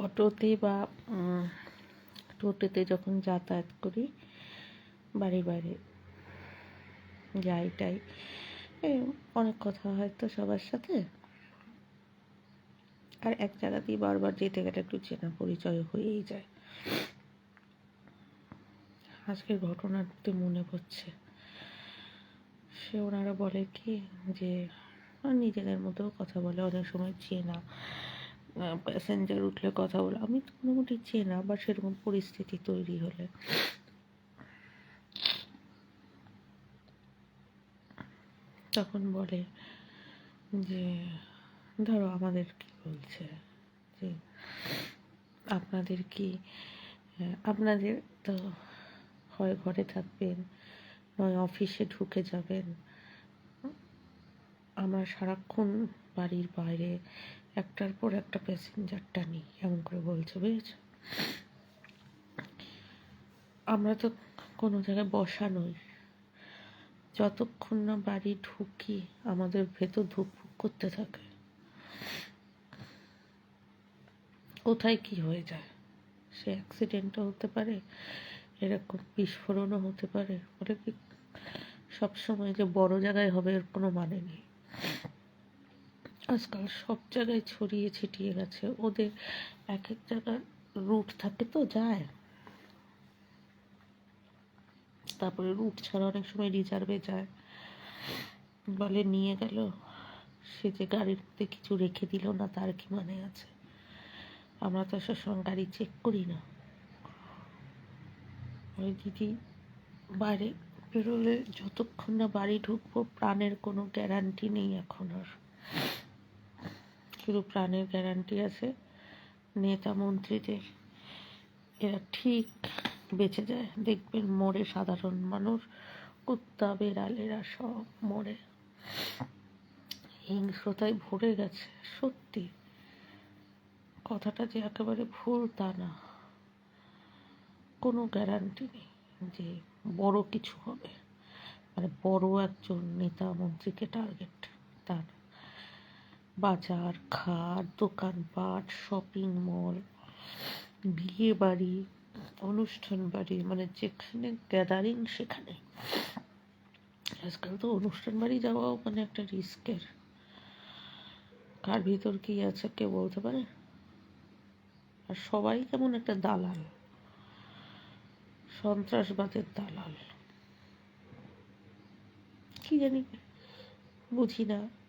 টোটোতে বা টোটোতে যখন যাতায়াত করি, বাড়ি বাড়ি যাই টাই। অনেক কথা হয় তো সবার সাথে। আর এক জায়গা জায়গাতেই বারবার যেতে গেলে একটু চেনা পরিচয় হয়েই যায়। আজকের ঘটনাতে মনে পড়ছে। সে ওনারা বলে কি যে নিজেদের মধ্যেও কথা বলে অনেক সময় চেনা প্যাসেঞ্জার উঠলে কথা বলে। আমি তো মোটামুটি চেনা, বা সেরকম পরিস্থিতি তৈরি হলে। তখন বলে যে, ধরো আমাদের কি বলছে যে, আপনাদের কি আপনাদের তো হয় ঘরে থাকবেন, নয় অফিসে ঢুকে যাবেন। আমরা সারাক্ষণ বাড়ির বাইরে একটার পর একটা প্যাসেঞ্জার টানি এমন করে বলছে, বুঝেছ? আমরা তো কোনো জায়গায় বসা নই। যতক্ষণ না বাড়ি ঢুকি, আমাদের ভেতর ধুকপুক করতে থাকে। কোথায় কি হয়ে যায়? সে অ্যাক্সিডেন্টও হতে পারে, এরকম বিস্ফোরণও হতে পারে। বলে কি সবসময় যে বড় জায়গায় হবে, এর কোনো মানে নেই। আজকাল সব জায়গায় ছড়িয়ে ছিটিয়ে গেছে। ওদের এক এক জায়গার রুট থাকে তো, যায়। তারপরে রুট ছাড়া অনেক সময় রিজার্ভে যায়। বলে নিয়ে গেল। সে যে গাড়ির মধ্যে কিছু রেখে দিল না, তার কি মানে আছে? আমরা তো সবসময় গাড়ি চেক করি না। ওই দিদি বাইরে বেরোলে যতক্ষণ না বাড়ি ঢুকবো, প্রাণের কোনো গ্যারান্টি নেই এখন আর। শুধু প্রাণের গ্যারান্টি আছে। নেতা মন্ত্রীদের, এরা ঠিক বেঁচে যায়। দেখবেন মরে সাধারণ মানুষ, কুত্তা, বেড়ালেরা সব মরে। হিংস্রতায় ভরে গেছে, সত্যি। কথাটা যে একেবারে ভুল তা না। কোনো গ্যারান্টি নেই যে বড় কিছু হবে। মানে বড় একজন নেতা মন্ত্রীকে টার্গেট তার বাজার ঘাট দোকানপাট শপিং মল বিয়ে বাড়ি অনুষ্ঠান বাড়ি মানে যেখানে গ্যাদারিং সেখানে। আজকাল তো অনুষ্ঠান বাড়ি যাওয়াও মানে একটা রিস্কের কার ভিতর কি আছে কেউ বলতে পারে? আর সবাই কেমন একটা দালাল। সন্ত্রাসবাদের দালাল। কি জানি, বুঝি না।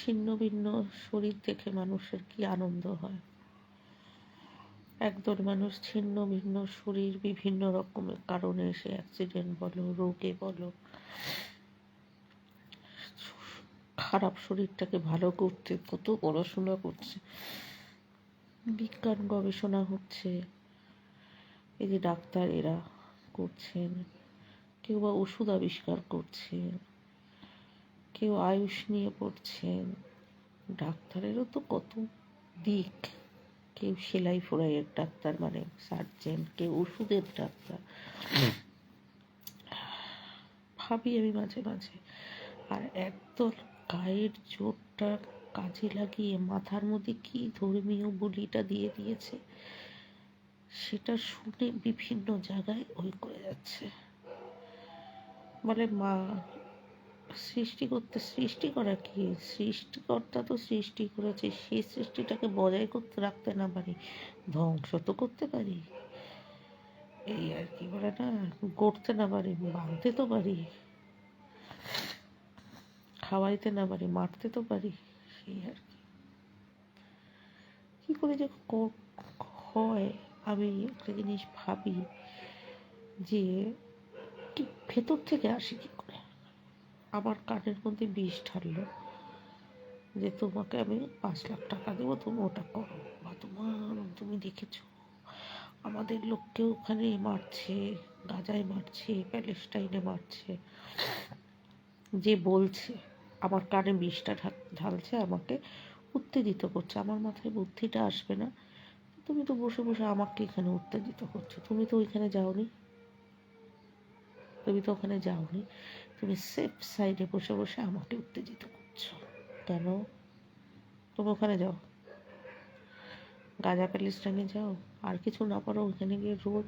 ছিন্ন ভিন্ন শরীর দেখে মানুষের কি আনন্দ হয়? একদল মানুষ ছিন্ন ভিন্ন শরীর বিভিন্ন রকমের কারণে সে অ্যাক্সিডেন্ট বলো, রোগে বলো, খারাপ শরীরটাকে ভালো করতে, কত পড়াশোনা করছে, বিজ্ঞান গবেষণা হচ্ছে, এই যে ডাক্তার এরা করছেন, কেউ বা ওষুধ আবিষ্কার করছেন কেউ আয়ুষ নিয়ে পড়ছেন। ডাক্তারেরও তো কত দিক। কেউ সেলাই ফোড়াইয়ের ডাক্তার মানে সার্জেন, কেউ ওষুধের ডাক্তার। ভাবি আমি মাঝে মাঝে, আর একদল গায়ের জোরটা কাজে লাগিয়ে মাথার মধ্যে কি ধর্মীয় বলিটা দিয়ে দিয়েছে, সেটা শুনে বিভিন্ন জায়গায় ওই করে যাচ্ছে। বলে, মা সৃষ্টি করতে, সৃষ্টি করা কি? সৃষ্টিকর্তা তো সৃষ্টি করেছে সেই সৃষ্টিটাকে বজায় করতে রাখতে না পারি, ধ্বংস তো করতে পারি। এই আর কি বলে না, গড়তে না পারি, বাঁধতে তো পারি, খাওয়াইতে না পারি, মারতে তো পারি সেই আর কি। কি করে যে হয়, আমি একটা জিনিস ভাবি যে ভেতর থেকে আসে কি? আমার কানের মধ্যে বিষ ঢাললো যে তোমাকে আমি পাঁচ লাখ টাকা দেবো, তুমি ওটা করো। বা তোমার, তুমি দেখেছ? আমাদের লোককে ওখানে মারছে, গাজায় মারছে, প্যালেস্টাইনে মারছে। যে বলছে, আমার কানে বিষটা ঢালছে, আমাকে উত্তেজিত করছে। আমার মাথায় বুদ্ধিটা আসবে না। তুমি তো বসে বসে আমাকে এখানে উত্তেজিত করছ। তুমি তো ওইখানে যাওনি। তুমি তো ওখানে যাওনি। তুমি সেফ সাইডে বসে বসে আমাকে উত্তেজিত করছ। কেন? তুমি ওখানে যাও। গাঁজা গাজা প্যালেস্টাইনে যাও। আর কিছু না পারো ওখানে গিয়ে রোজ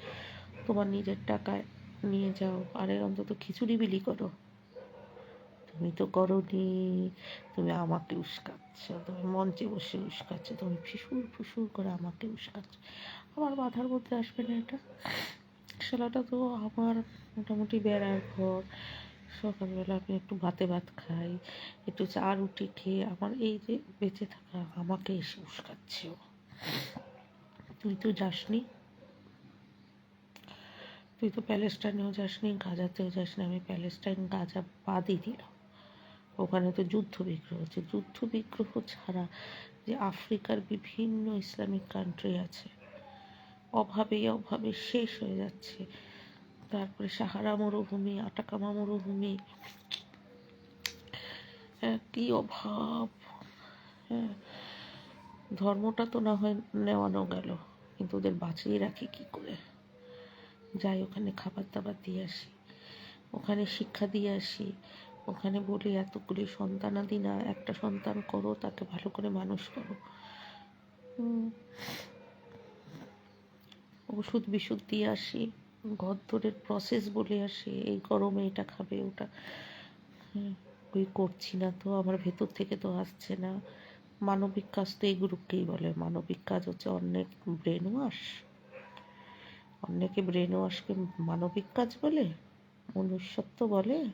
তোমার নিজের টাকায় নিয়ে যাও। আরে, অন্তত খিচুড়ি বিলি করো। তুমি তো করনি। তুমি আমাকে উস্কাচ্ছ। তুমি মঞ্চে বসে উস্কাচ্ছ। তুমি ফিসুর ফুসুর করে আমাকে উস্কাচ্ছ। আমার মাথার মধ্যে আসবে না এটা? শালাটা তো আমার মোটামুটি বেড়ার ঘর। সকালবেলা আমি একটু ভাতে ভাত খাই, একটু চা, রুটি খেয়ে আমার এই যে বেঁচে থাকা আমাকে এসে উস্কাচ্ছে ও। তুই তো যাসনি। তুই তো প্যালেস্টাইনেও যাসনি, গাজাতেও যাসনি। আমি প্যালেস্টাইন, গাজা বাদই দিলাম। ওখানে তো যুদ্ধ বিগ্রহ হচ্ছে যুদ্ধ বিগ্রহ ছাড়া যে আফ্রিকার বিভিন্ন ইসলামিক কান্ট্রি আছে অভাবে অভাবে শেষ হয়ে যাচ্ছে। তারপরে সাহারা মরুভূমি, আটাকামা মরুভূমি। হ্যাঁ কী অভাব। হ্যাঁ ধর্মটা তো না হয় নেওয়ানো গেল, কিন্তু ওদের বাঁচিয়ে রাখি কি করে? যাই, ওখানে খাবার দাবার দিয়ে আসি, ওখানে শিক্ষা দিয়ে আসি, ওখানে বলি, এতগুলি সন্তানাদি না, একটা সন্তান করো, তাকে ভালো করে মানুষ করো। ওষুধ বিশুদ্ধ দিয়ে আসি। গদ্দরের প্রসেস বলে আসে, এই গরমে এটা খাবে, ওটা। ওই করছি না তো, আমার ভেতর থেকে তো আসছে না। মানবিক কাজ তো এই গ্রুপকেই বলে। মানবিক কাজ হচ্ছে অনেক ব্রেন ওয়াশ অনেকে ব্রেন ওয়াশকে মানবিক কাজ বলে? মনুষ্যত্ব বলে?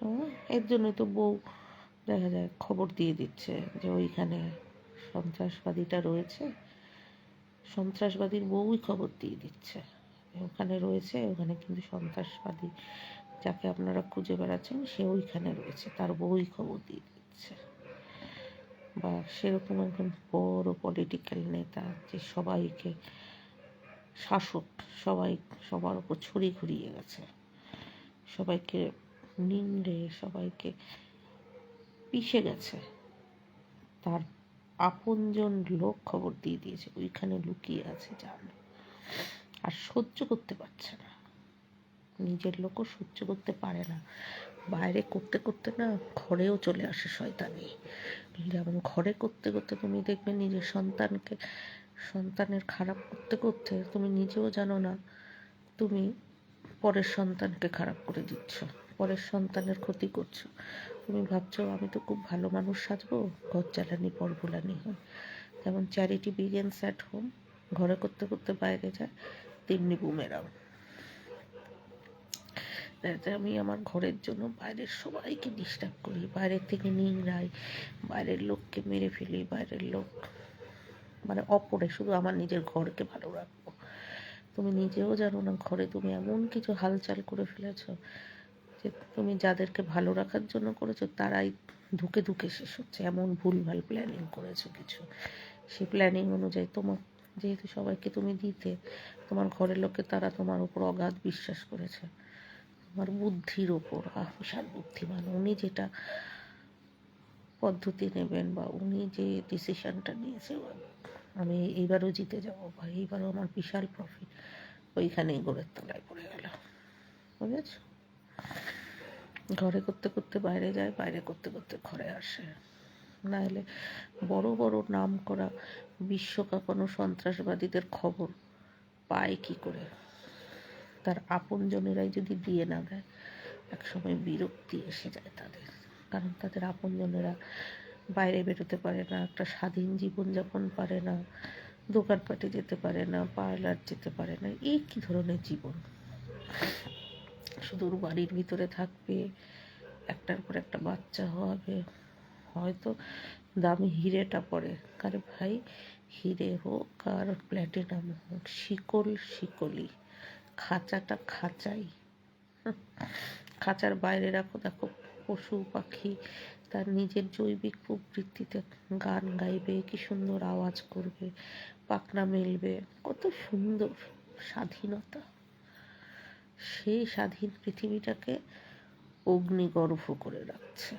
হ্যাঁ এর জন্যই তো বউ, দেখা যায় খবর দিয়ে দিচ্ছে যে ওইখানে সন্ত্রাসবাদীটা রয়েছে। সন্ত্রাসবাদীর বউই খবর দিয়ে দিচ্ছে। ওখানে রয়েছে, ওখানে কিন্তু সন্ত্রাসবাদী যাকে আপনারা খুঁজে বেড়াচ্ছেন, সে ওইখানে রয়েছে, তার বউই খবর দিয়ে দিচ্ছে। বা সেরকম একজন বড় পলিটিক্যাল নেতা যে সবাইকে শাসক, সবাই সবার উপর ছড়ি ঘুরিয়ে গেছে। সবাইকে নিংড়ে সবাইকে পিষে গেছে। তার আপনজন লোক খবর দিয়ে দিয়েছে, ওইখানে লুকিয়ে আছে জান আর সহ্য করতে পারছে না। নিজের লোকও সহ্য করতে পারে না। বাইরে করতে করতে না ঘরেও চলে আসে শয়তানি। যেমন ঘরে করতে করতে তুমি দেখবে নিজের সন্তানকে, সন্তানের খারাপ করতে করতে তুমি নিজেও জানো না, তুমি পরের সন্তানকে খারাপ করে দিচ্ছ, পরের সন্তানের ক্ষতি করছ। তুমি ভাবছ আমি তো খুব ভালো মানুষ সাজবো? ঘর জ্বালানি, পর ভুলানি হয়? যেমন চ্যারিটি বিগেন্স অ্যাট হোম ঘরে করতে করতে বাইরে যায়, তেমনি বুমেরাও আমি আমার ঘরের জন্য বাইরের সবাইকে ডিস্টার্ব করি। বাইরের থেকে নিংড়াই বাইরের লোককে মেরে ফেলি, বাইরের লোক মানে অপরে, শুধু আমার নিজের ঘরকে ভালো রাখব। তুমি নিজেও জানো না, ঘরে তুমি এমন কিছু হালচাল করে ফেলেছ যে তুমি যাদেরকে ভালো রাখার জন্য করেছ, তারাই ধুকে ধুকে শেষ হচ্ছে। এমন ভুলভাল প্ল্যানিং করেছ কিছু। সেই প্ল্যানিং অনুযায়ী তোমার যেহেতু সবাইকে তুমি দিতে, তোমার ঘরের লোকে তারা তোমার উপর অগাধ বিশ্বাস করেছে। তোমার বুদ্ধির ওপর বিশাল বুদ্ধিমান। উনি যেটা পদ্ধতি নেবেন বা উনি যে ডিসিশনটা নিয়েছে, আমি এইবারও জিতে যাব বা এইবারও আমার বিশাল প্রফিট ওইখানেই গোড়ের তলায় পড়ে গেল বুঝেছ? ঘরে করতে করতে বাইরে যায়, বাইরে করতে করতে ঘরে আসে। না হলে বড় বড় নাম করা বিশ্বকাপানো সন্ত্রাসবাদীদের খবর পায় কি করে? তার আপনজনেরাই যদি দিয়ে না দেয়, একসময় বিরক্তি এসে যায় তাদের। কারণ তাদের আপনজনেরা বাইরে বেরোতে পারে না, একটা স্বাধীন জীবনযাপন পারে না, দোকানপাটে যেতে পারে না, পার্লার যেতে পারে না। এই কী ধরনের জীবন? শুধু বাড়ির ভিতরে থাকবে, একটার পর একটা বাচ্চা হবে। হয়তো দামি হিরেটা পড়ে। কারে ভাই, হিরে হোক আর প্ল্যাটিনাম হোক, শিকল শিকলি, খাঁচাটা খাঁচাই। খাঁচার বাইরে রাখো, দেখো পশু পাখি, তার নিজের জৈবিক প্রবৃত্তিতে গান গাইবে, কি সুন্দর আওয়াজ করবে, পাখনা মেলবে। কত সুন্দর স্বাধীনতা। সেই স্বাধীন পৃথিবীটাকে অগ্নিগর্ভ করে রাখছে।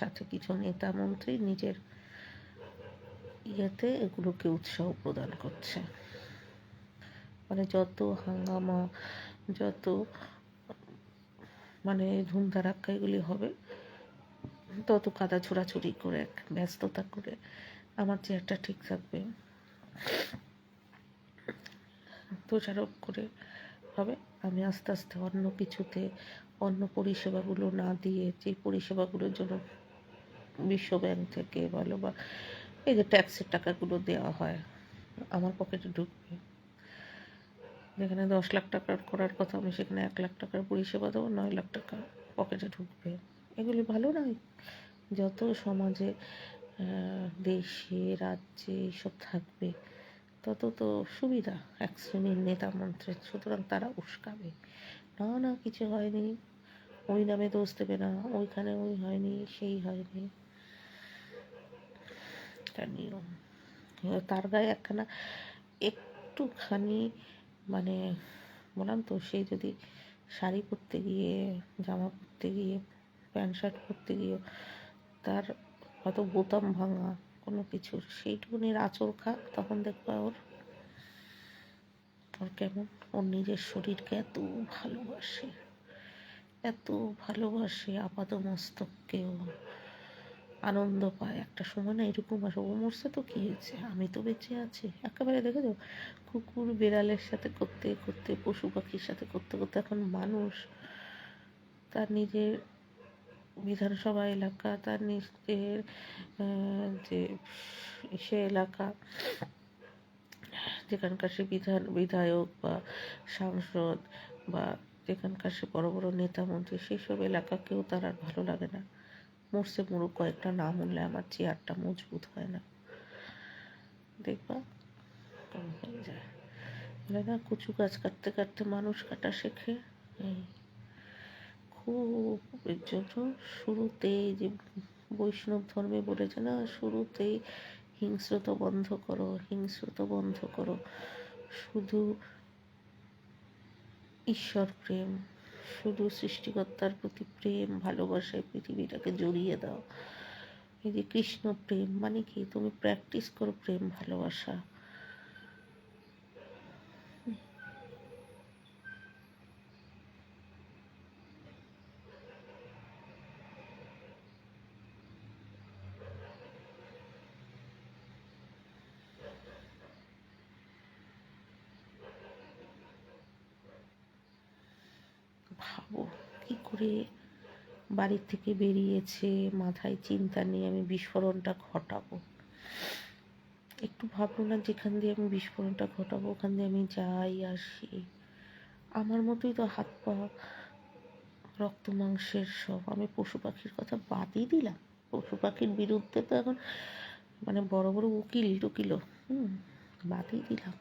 সাথে কিছু নেতা মন্ত্রী নিজের ইয়েতে এগুলোকে উৎসাহ প্রদান করছে। মানে যত হাঙ্গামা, যত মানে ধুমধারাক্কা এগুলি হবে, তত কাদা ছোড়াছুড়ি করে, ব্যস্ততা করে আমার চেয়ারটা ঠিক থাকবে। দোষারোপ করে হবে। আমি আস্তে আস্তে অন্য কিছুতে, অন্য পরিষেবাগুলো না দিয়ে যে পরিষেবাগুলোর জন্য বিশ্ব ব্যাংক থেকে বলো বা এই যে ট্যাক্সের টাকাগুলো দেওয়া হয়, আমার পকেটে ঢুকবে। যেখানে দশ লাখ টাকার করার কথা আমি সেখানে এক লাখ টাকার পরিষেবা দেবো, নয় লাখ টাকা পকেটে ঢুকবে। এগুলি ভালো নয়। যত সমাজে দেশে, রাজ্যে এইসব থাকবে তত তো সুবিধা এক শ্রেণির নেতা মন্ত্রের। সুতরাং তারা উস্কাবে। না না, কিছু হয়নি। ওই নামে দোষ দেবে না। ওইখানে ওই হয়নি, সেই হয়নি। নিয়ম। তার গায়ে একখানা, একটুখানি মানে বললাম তো, সে যদি শাড়ি পরতে গিয়ে, জামা পরতে গিয়ে, প্যান্ট শার্ট পরতে গিয়ে তার হয়তো বোতাম ভাঙা কোনো কিছুর। সেইটুকুনির আঁচড় খাক, তখন দেখবা ওর ওর কেমন, ওর নিজের শরীরকে এত ভালোবাসে এত ভালোবাসে আপাত মস্তককেও আনন্দ পায়। একটা সময় না এরকম আসে, ও মরছে তো কী হয়েছে? আমি তো বেঁচে আছি। একেবারে দেখে তো কুকুর বিড়ালের সাথে করতে করতে, পশু পাখির সাথে করতে করতে এখন মানুষ তার নিজের বিধানসভা এলাকা, তার নিজের যে সে এলাকা, যেখানকার সে বিধান, বিধায়ক বা সাংসদ বা যেখানকার সে বড় বড় নেতা মন্ত্রী, সেসব এলাকাকেও তার আর ভালো লাগে না। মরছে মরুক কয়েকটা না মরলে আমার চেয়ারটা মজবুত হয় না। দেখবা? কেমন হয়ে যায় না কচু গাছ কাটতে কাটতে মানুষ কাটা শেখে। খুব শুরুতেই যে বৈষ্ণব ধর্মে বলেছে না শুরুতেই হিংস্রতা বন্ধ করো, হিংস্রতা বন্ধ করো। শুধু ঈশ্বর প্রেম, শুধু সৃষ্টিকর্তার প্রতি প্রেম, ভালোবাসায় পৃথিবীটাকে জড়িয়ে দাও। এই যে কৃষ্ণ প্রেম মানে কি? তুমি প্র্যাকটিস করো প্রেম, ভালোবাসা ভাবো কি করে বাড়ির থেকে বেরিয়েছে, মাথায় চিন্তা নিয়ে আমি বিস্ফোরণটা ঘটাবো। একটু ভাবলো না যেখান দিয়ে আমি বিস্ফোরণটা ঘটাবো, ওখান দিয়ে আমি যাই, আসি। আমার মতোই তো হাত পা, রক্ত মাংসের সব। আমি পশু পাখির কথা বাদই দিলাম। পশু পাখির বিরুদ্ধে তো এখন মানে বড় বড় উকিল টুকিল হুম, বাদই দিলাম।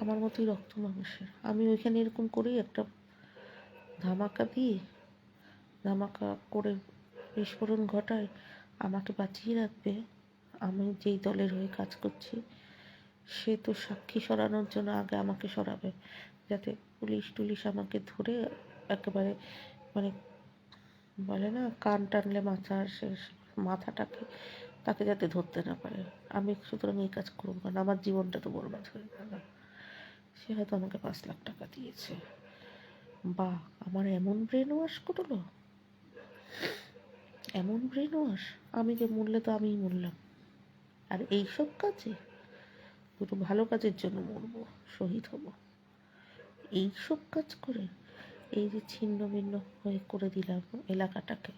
আমার মতোই রক্ত মাংসের। আমি ওইখানে এরকম করেই একটা ধামাকা দিই ধামাকা করে বিস্ফোরণ ঘটায়, আমাকে বাঁচিয়ে রাখবে। আমি যেই দলের হয়ে কাজ করছি, সে তো সাক্ষী সরানোর জন্য আগে আমাকে সরাবে, যাতে পুলিশ টুলিশ আমাকে ধরে একেবারে মানে বলে না, কান টানলে মাথা সে মাথাটাকে তাকে যাতে ধরতে না পারে। আমি সুতরাং এই কাজ করব কারণ আমার জীবনটা তো বরবাদ হয়ে গেল। সে হয়তো আমাকে পাঁচ লাখ টাকা দিয়েছে। বা আমার এমন ব্রেন ওয়াশ করল? এমন ব্রেন ওয়াশ আমি যে মরলে তো আমিই মরলাম। আর এইসব কাজে? দুটো ভালো কাজের জন্য মরবো, শহীদ হব। এইসব কাজ করে এই যে ছিন্ন ভিন্ন হয়ে করে দিলাম এলাকাটাকে।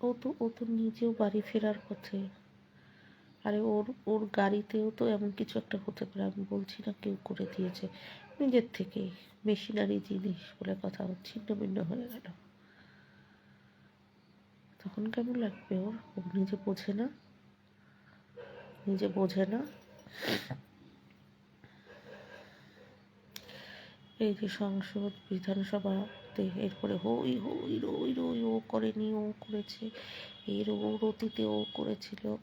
ও তো ও তো নিজেও বাড়ি ফেরার পথে। আরে ওর ওর গাড়িতেও তো এমন কিছু একটা হতে পারে, আমি বলছি না কেউ করে দিয়েছে। নিজের থেকেই মেশিনারি জিনিস বলে কথা ছিন্ন ভিন্ন হয়ে গেল। তখন কেমন লাগবে ওর? ও নিজে বোঝে না? নিজে বোঝে না? এই যে সংসদ, বিধানসভাতে এরপরে হই হই, রই রই, ও করেনি, ও করেছে। এর ওর অতীতে ও করেছিল।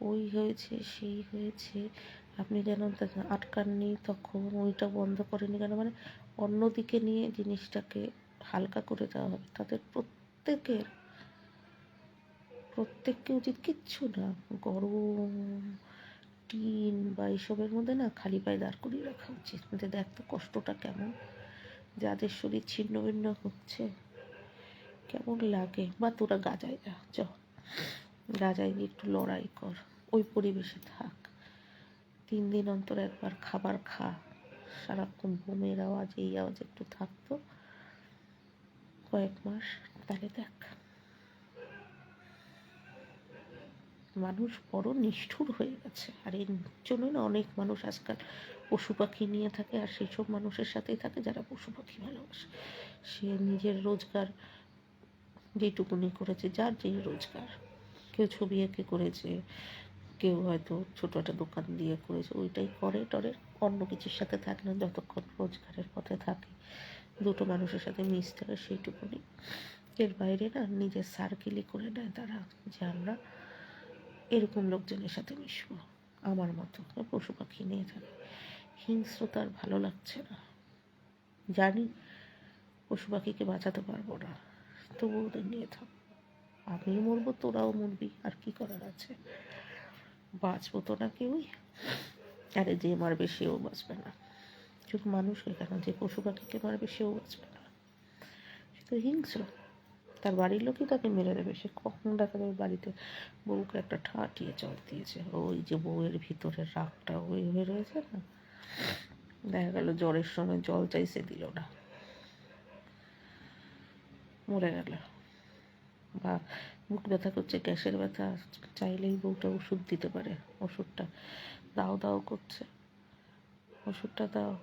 ওই হয়েছে, সেই হয়েছে। আপনি যেন আটকাননি তখন ওইটা বন্ধ করেনি কেন? মানে অন্যদিকে নিয়ে জিনিসটাকে হালকা করে দেওয়া হবে। তাদের প্রত্যেকের, প্রত্যেককে উচিত কিচ্ছু না। গরম, টিন বা এইসবের মধ্যে না খালি পায়ে দাঁড় করিয়ে রাখা উচিত। যে দেখ তো কষ্টটা কেমন, যাদের শরীর ছিন্ন ভিন্ন হচ্ছে, কেমন লাগে? বা তোরা গাজায় যা, চ। রাজায় গিয়ে একটু লড়াই কর। ওই পরিবেশে থাক। তিন দিন অন্তর একবার খাবার খা। সারাক্ষণ বোমের আওয়াজ, এই আওয়াজ একটু থাকতো। কয়েক মাস, তাহলে দেখ। মানুষ বড় নিষ্ঠুর হয়ে গেছে। আর এর জন্য না অনেক মানুষ আজকাল পশু পাখি নিয়ে থাকে, আর সেই সব মানুষের সাথেই থাকে যারা পশু পাখি ভালোবাসে। সে নিজের রোজগার যেটুকুনি করেছে, যার যেই রোজগার। কেউ ছবি এঁকে করেছে কেউ হয়তো ছোটো একটা দোকান দিয়ে করেছে, ওইটাই করে, টরে অন্য কিছুর সাথে থাকে না, যতক্ষণ রোজগারের পথে থাকে। দুটো মানুষের সাথে মিশতে হয় সেইটুকুনি। এর বাইরে না নিজের সার্কেলই করে নেয় তারা যে আমরা এরকম লোকজনের সাথে মিশবো, আমার মতো পশু পাখি নিয়ে থাকে হিংস্রতা আর ভালো লাগছে না। জানি পশু পাখিকে বাঁচাতে পারব না তবু ওদের নিয়ে থাকব আমিও মরবো, তোরাও মরবি, আর কি করার আছে? বাঁচবো তো না কেউই। আরে যে মারবে সেও বাঁচবে না। শুধু মানুষ হয়ে কেন? যে পশু পাখিকে মারবে সেও বাঁচবে না। সে তো হিংস্র। তার বাড়ির লোকই তাকে মেরে দেবে। সে কখন দেখা যাবে বাড়িতে বউকে একটা ঠাটিয়ে চট দিয়েছে। ওই যে বউয়ের ভিতরে রাগটা ওই হয়ে রয়েছে না? দেখা গেল জ্বরের সময় জল চাইছে দিল না। মরে গেল। বা বুক ব্যথা করছে, গ্যাসের ব্যথা, চাইলেই বউটা ওষুধ দিতে পারে, ওষুধটা। দাও দাও করছে। ওষুধটা দাও।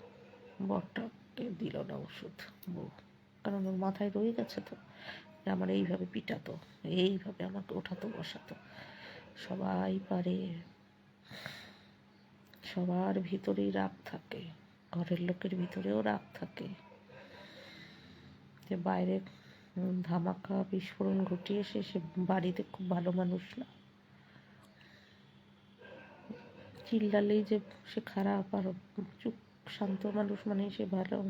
বরটাকে দিল না ওষুধ, বউ। কারণ ওর মাথায় রয়ে গেছে তো আমার এইভাবে পিটাতো, এইভাবে আমাকে ওঠাতো, বসাতো। সবাই পারে। সবার ভিতরেই রাগ থাকে। ঘরের লোকের ভিতরেও রাগ থাকে। যে বাইরে ধামাকা বিস্ফোরণ ঘটিয়ে সে সে বাড়িতে খুব ভালো মানুষ না। চিল্লালেই যে সে খারাপ আর চুপ, শান্ত মানুষ মানে সে ভালো।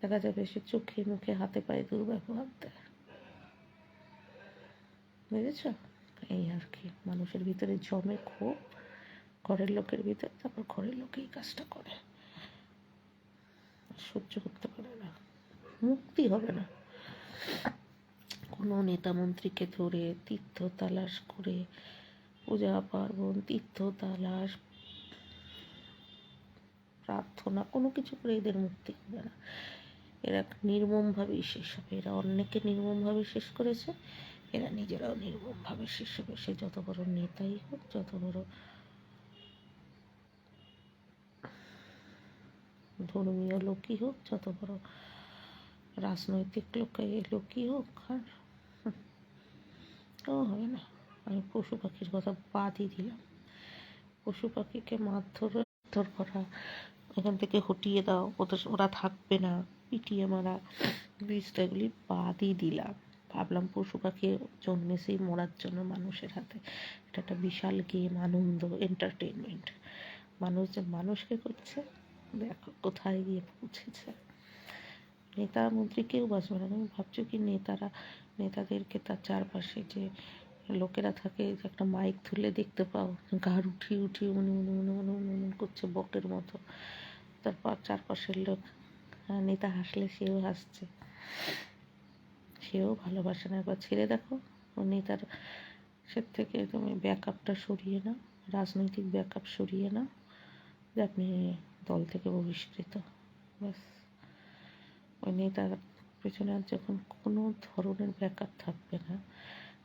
দেখা যাবে সে চোখে মুখে হাতে পায়ে দুর্ব্যবহার দেয়। বুঝেছ? এই আর কি, মানুষের ভিতরে জমে ক্ষোভ, ঘরের লোকের ভিতরে তারপর ঘরের লোকেই কাজটা করে। সহ্য করতে পারে না। মুক্তি হবে না। কোনো নেতা মন্ত্রীকে ধরে তীর্থ তালাশ করে পূজা পার্বণ, তীর্থ তালাশ, প্রার্থনা, কোনো কিছু করে এদের মুক্তি হবে না। এরা নির্মমভাবেই শেষ হবে। এরা অন্যকে নির্মমভাবে শেষ করেছে, এরা নিজেরাও নির্মমভাবে শেষ হবে। সে যত বড় নেতাই হোক, যত বড় ধর্মীয় লোকই হোক, যত বড় রাজনৈতিক লোকে লোকই হোক আর ও হবে না। আমি পশু পাখির কথা বাদই দিলাম। পশু পাখিকে মারধর মারধর করা, এখান থেকে হটিয়ে দাও ওরা থাকবে না, পিটিয়ে মারা বিষয়গুলি বাদই দিলাম। ভাবলাম পশু পাখি জন্মেছেই মরার জন্য মানুষের হাতে। এটা একটা বিশাল গেম আনন্দ এন্টারটেনমেন্ট মানুষ যে মানুষকে করছে, দেখো কোথায় গিয়ে পৌঁছেছে। নেতা মন্ত্রী কেউ বাঁচবে না। তুমি ভাবছ কি নেতারা নেতাদেরকে তার চারপাশে যে লোকেরা থাকে একটা মাইক তুলে দেখতে পাও গাড় উঠিয়ে উঠিয়ে উনি উনি উনি উনি উনি উনি করছে বকের মতো। তারপর চারপাশের লোক হ্যাঁ, নেতা হাসলে সেও হাসছে। সেও ভালোবাসে না। একবার ছেড়ে দেখো ও নেতার সে থেকে তুমি ব্যাকআপটা সরিয়ে নাও রাজনৈতিক ব্যাকআপ সরিয়ে নাও যে আপনি দল থেকে বহিষ্কৃত। ব্যাস। ওই নেতার পেছনে যখন কোনো ধরনের ব্যাকআপ থাকবে না,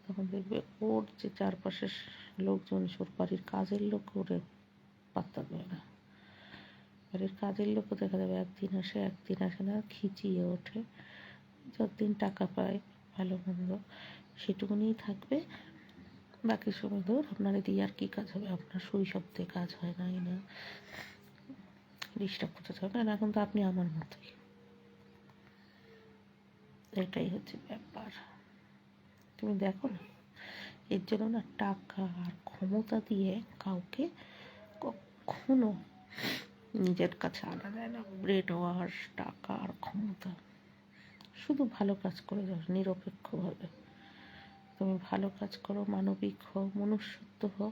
তখন দেখবে ওর যে চারপাশের লোকজন, ওর বাড়ির কাজের লোক ওরে পাত্তা দেবে না। বাড়ির কাজের লোকও দেখা যাবে একদিন আসে একদিন আসে না, খিচিয়ে ওঠে। যতদিন টাকা পায়, ভালো মন্দ, সেটুকুনিই থাকবে। বাকি সময় ধর আপনার দিয়ে আর কী কাজ হবে? আপনার শৈশবতে কাজ হয় না এই না। ডিস্টার্ব করতে থাকবে না, এখন তো আপনি আমার মতোই। এটাই হচ্ছে ব্যাপার। তুমি দেখো না, এর জন্য না টাকা আর ক্ষমতা দিয়ে কাউকে কখনো নিজের কাছে আনা যায় না। ব্রেড ওয়াশ টাকা আর ক্ষমতা। শুধু ভালো কাজ করে যাও নিরপেক্ষভাবে তুমি ভালো কাজ করো, মানবিক হও, মনুষ্যত্ব হও।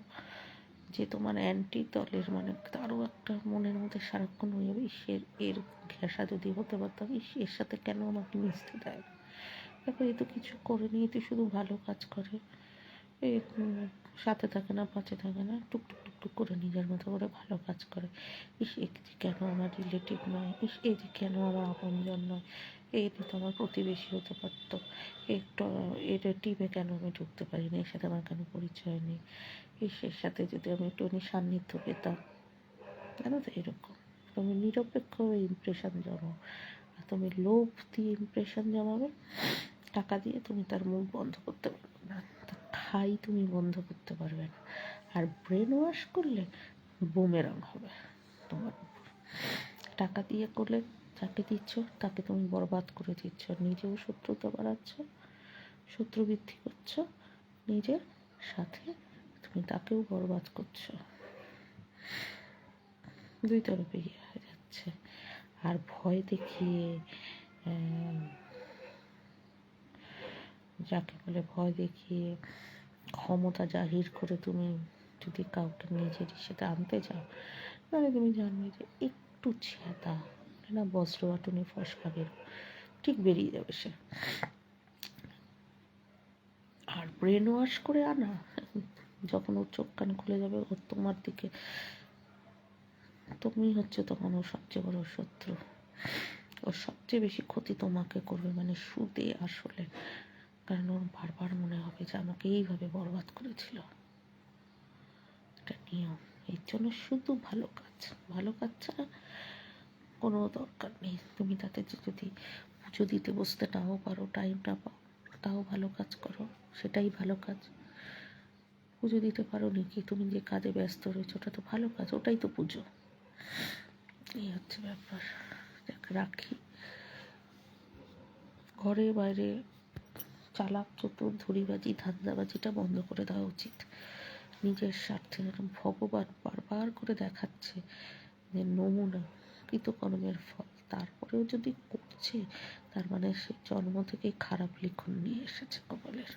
যে তোমার অ্যান্টি দলের মানে তারও একটা মনের মধ্যে সারাক্ষণ হয়ে যাবে এর এর ঘেঁষা যদি হতে পারতাম এর সাথে কেন আমাকে মিশতে দেয় না দেখো এ তো কিছু করেনি তো শুধু ভালো কাজ করে। এ সাথে থাকে না, পাশে থাকে না টুকটুক টুকটুক করে নিজের মতো করে ভালো কাজ করে। ইস এটি কেন আমার রিলেটিভ নয়? ইস এটি কেন আমার আপনজন নয়? এটি তো আমার প্রতিবেশী হতে পারতো। একটু এর টিমে কেন আমি ঢুকতে পারি পারিনি? এর সাথে আমার কেন পরিচয় নেই? ইস, এর সাথে যদি আমি একটুখানি সান্নিধ্য পেতাম। জানো তো এরকম? তুমি নিরপেক্ষ ইমপ্রেশন জমাও। আর তুমি লোভ দিয়ে ইমপ্রেশন জমাবে? টাকা দিয়ে তুমি তার মুখ বন্ধ করতে পারবে না। তার ঠাই তুমি বন্ধ করতে পারবে না। আর ব্রেন ওয়াশ করলে বুমেরাং হবে তোমার টাকা দিয়ে করলে যাকে দিচ্ছ, তাকে তুমি বরবাদ করে দিচ্ছ। নিজেও শত্রুতা বাড়াচ্ছ শত্রু বৃদ্ধি করছ, নিজের সাথে তুমি তাকেও বরবাদ করছ। দুই তরফে হয়ে যাচ্ছে। আর ভয় দেখিয়ে যাকে বলে ভয় দেখিয়ে ক্ষমতা জাহির করে তুমি যদি কাউকে নিজের সাথে আনতে চাও, তাহলে তুমি জানবে যে একটু ছেঁদা না বস্ত্র বাটনে ফসকা বের ঠিক বেরিয়ে যাবে সে। আর ব্রেন ওয়াশ করে আনা, যখন ওর চোখ কান খুলে যাবে ওর তোমার দিকে, তুমি হচ্ছে তখন ওর সবচেয়ে বড় শত্রু। ওর সবচেয়ে বেশি ক্ষতি তোমাকে করবে মানে সুদে আসলে। কারণ ওর বারবার মনে হবে যে আমাকে এইভাবে বরবাদ করেছিল? এটা নিয়ম। এর জন্য শুধু ভালো কাজ। ভালো কাজ ছাড়া কোনো দরকার নেই। তুমি তাতে যদি পুজো দিতে বসতে নাও পারো টাইম না পাও, তাও ভালো কাজ করো। সেটাই ভালো কাজ। পুজো দিতে পারো নাকি তুমি যে কাজে ব্যস্ত রয়েছো, ওটা তো ভালো কাজ। ওটাই তো পুজো। এই হচ্ছে ব্যাপার। রাখি। ঘরে বাইরে চালাক, চতুর, ধরিবাজি ধান্দাবাজিটা বন্ধ করে দেওয়া উচিত। নিজের স্বার্থে যেন ভগবান বারবার করে দেখাচ্ছে যে নমুনা কৃতকর্মের ফল। তারপরেও যদি করছে, তার মানে সে জন্ম থেকেই খারাপ লিখন নিয়ে এসেছে কপালের।